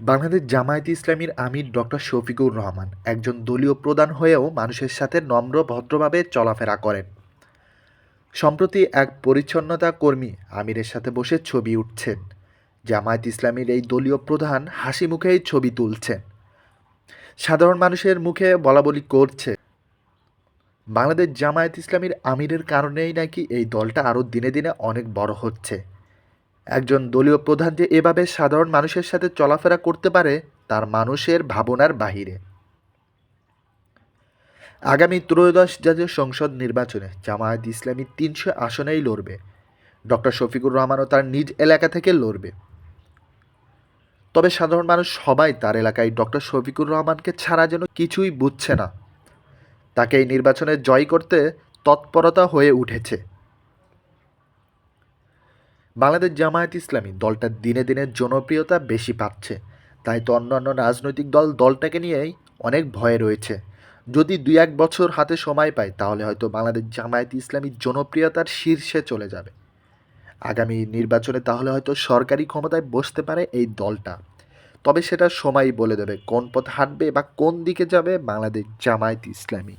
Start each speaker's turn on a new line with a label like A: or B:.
A: বাংলাদেশ জামায়াত ইসলামীর আমির ডক্টর শফিকুর রহমান একজন দলীয় প্রধান হয়েও মানুষের সাথে নম্র, ভদ্রভাবে চলাফেরা করেন। সম্প্রতি এক পরিচ্ছন্নতা কর্মী আমিরের সাথে বসে ছবি উঠছেন। জামায়াত ইসলামীর এই দলীয় প্রধান হাসি মুখেই ছবি তুলছেন। সাধারণ মানুষের মুখে বলাবলি করছে। বাংলাদেশ জামায়াত ইসলামীর আমিরের কারণেই নাকি এই দলটা আরও দিনে দিনে অনেক বড় হচ্ছে। একজন দলীয় প্রধান যে এভাবে সাধারণ মানুষের সাথে চলাফেরা করতে পারে, তার মানুষের ভাবনার বাহিরে। আগামী ত্রয়োদশ জাতীয় সংসদ নির্বাচনে জামায়াত ইসলামী তিনশো আসনেই লড়বে। ডক্টর শফিকুর রহমানও তার নিজ এলাকা থেকে লড়বে। তবে সাধারণ মানুষ সবাই তার এলাকায় ডক্টর শফিকুর রহমানকে ছাড়া যেন কিছুই বুঝছে না। তাকে এই নির্বাচনে জয় করতে তৎপরতা হয়ে উঠেছে। বাংলাদেশ জামায়াত ইসলামী দলটা দিনে দিনে জনপ্রিয়তা বেশি পাচ্ছে। তাই তো অন্যান্য রাজনৈতিক দল দলটাকে নিয়েই অনেক ভয়ে রয়েছে। যদি দুই এক বছর হাতে সময় পায়, তাহলে হয়তো বাংলাদেশ জামায়াত ইসলামী জনপ্রিয়তার শীর্ষে চলে যাবে। আগামী নির্বাচনে তাহলে হয়তো সরকারি ক্ষমতায় বসতে পারে এই দলটা। তবে সেটা সময়ই বলে দেবে, কোন পথ হাঁটবে বা কোন দিকে যাবে বাংলাদেশ জামায়াত ইসলামী।